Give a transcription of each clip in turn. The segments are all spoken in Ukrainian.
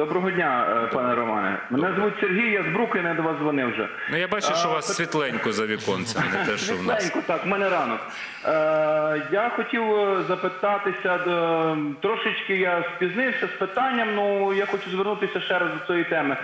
Доброго дня, е, пане Романе. Мене звуть Сергій, я з Брукліна я до вас дзвонив вже. Ну я бачу, що у вас світленько за віконцем, не те, що в нас. Світленько, так, в мене ранок. Е, я хотів е, запитатися, е, трошечки я спізнився з питанням, ну я хочу звернутися ще раз до цієї теми.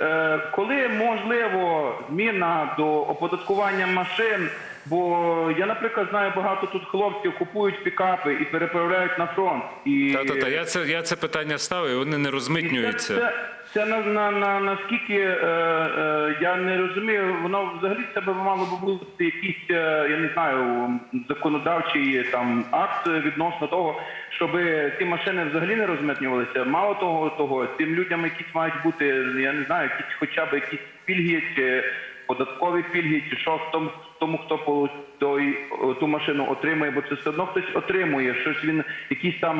Е, коли можливо зміна до оподаткування машин? Бо я, наприклад, знаю багато тут хлопців купують пікапи і переправляють на фронт. І Та, та, та, я це, я це питання ставив, і вони не це, розмитнюються. це, це на, на, на, наскільки е, е, я не розумію, воно взагалі це би мало би бути якийсь, е, я не знаю, законодавчий там акт відносно того, щоб ці машини взагалі не розмитнювалися. Мало того, того цим людям якісь мають бути, я не знаю, якісь хоча б якісь пільги чи податкові пільги, чи що в тому, тому хто той, ту машину отримує, бо це все одно хтось отримує. Щось він, якісь там,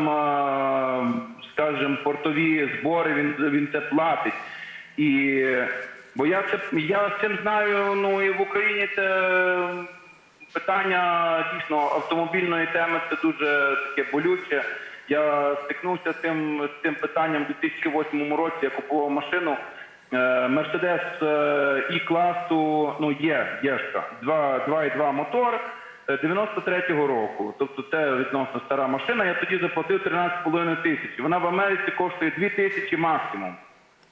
скажімо, портові збори, він, він це платить. І, бо я це я з цим знаю, ну і в Україні це питання дійсно автомобільної теми це дуже таке болюче. Я стикнувся з цим, з цим питанням у 2008 році. Я купував машину. Мерседес і класу, ну є, єшка, 2,2 мотор е, 93-го року. Тобто це відносно стара машина. Я тоді заплатив 13,5 тисяч. Вона в Америці коштує 2 тисячі максимум.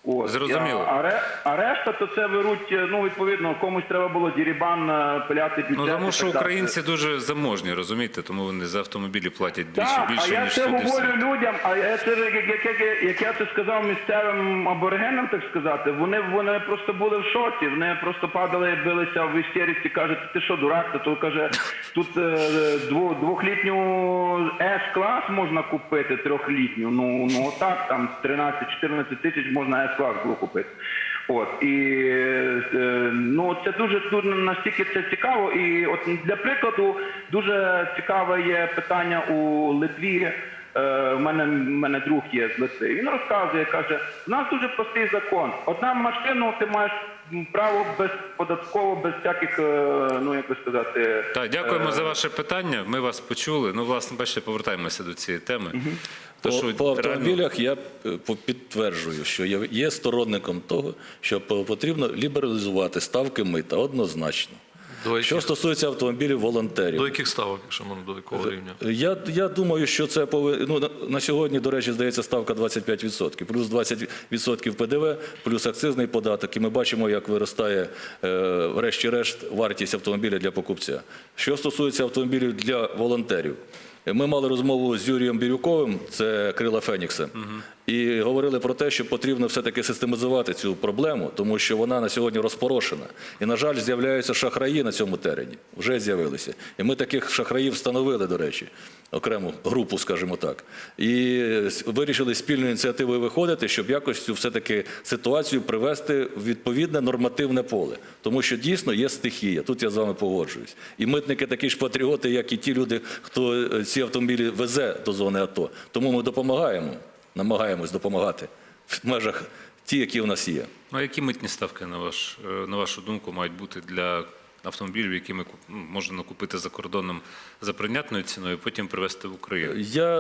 От. Зрозуміло. А, ре- а решта то це беруть, е, ну відповідно, комусь треба було дірібан е, пиляти бюджет. Ну тому що українці дуже заможні, розумієте, тому вони за автомобілі платять більше Так, а більше, я ніж це говорю все. людям, а я це як, як, як, як я це сказав місцевим аборигенам, так сказати, вони вони просто були в шоці. Вони просто падали, билися в істериці, кажуть, ти що, дурак? То каже, тут е, дво, двохлітню С-клас можна купити, трьохлітню. Ну ну отак, там 13-14 тисяч можна С-клас було купити. От і е, ну це дуже дуже настільки це цікаво. І от для прикладу дуже цікаве є питання у Литві. Е, У мене, в мене друг є з Литви. Він розказує, каже: у нас дуже простий закон. Одна машину ти маєш право безподатково, без всяких, е, ну як би сказати, Так, дякуємо за ваше питання. Ми вас почули. Ну, власне, бачите, повертаємося до цієї теми. То, По, що по реально- автомобілях я е, по- підтверджую, що є сторонником того, що по- потрібно лібералізувати ставки мита однозначно. До яких, Що стосується автомобілів волонтерів, до яких ставок, шановно, до якого рівня? я, я думаю, що це повинно. Ну, на, на сьогодні, до речі, здається, ставка 25%, плюс 20% ПДВ, плюс акцизний податок. І ми бачимо, як виростає, е, врешті-решт, вартість автомобіля для покупця. Що стосується автомобілів для волонтерів, ми мали розмову з Юрієм Бірюковим, це крила Фенікса, і говорили про те, що потрібно все-таки систематизувати цю проблему, тому що вона на сьогодні розпорошена. І, на жаль, з'являються шахраї на цьому терені. Вже з'явилися. І ми таких шахраїв встановили, до речі, окрему групу, скажімо так. І вирішили спільною ініціативою виходити, щоб якось цю все-таки ситуацію привести в відповідне нормативне поле. Тому що дійсно є стихія. Тут я з вами погоджуюсь. І митники такі ж патріоти, як і ті люди, хто е, ці автомобілі везе до зони АТО. Тому ми допомагаємо, намагаємось допомагати в межах ті, які в нас є. Ну, а які митні ставки, на, ваш, е, на вашу думку, мають бути для автомобілів, які ми ну, можна купити за кордоном за прийнятною ціною, потім привезти в Україну? Я,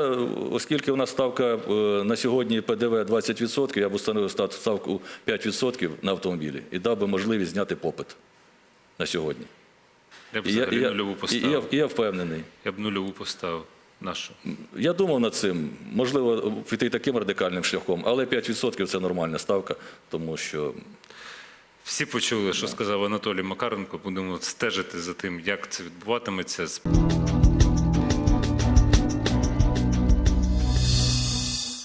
оскільки у нас ставка е, на сьогодні ПДВ 20%, я б установив ставку 5% на автомобілі і дав би можливість зняти попит на сьогодні. Я б взагалі я, нульову і, я, і я впевнений. Я б нульову поставив. Нашу. Я думав над цим. Можливо, піти таким радикальним шляхом, але 5% це нормальна ставка, тому що Всі почули, що сказав Анатолій Макаренко. Будемо стежити за тим, як це відбуватиметься.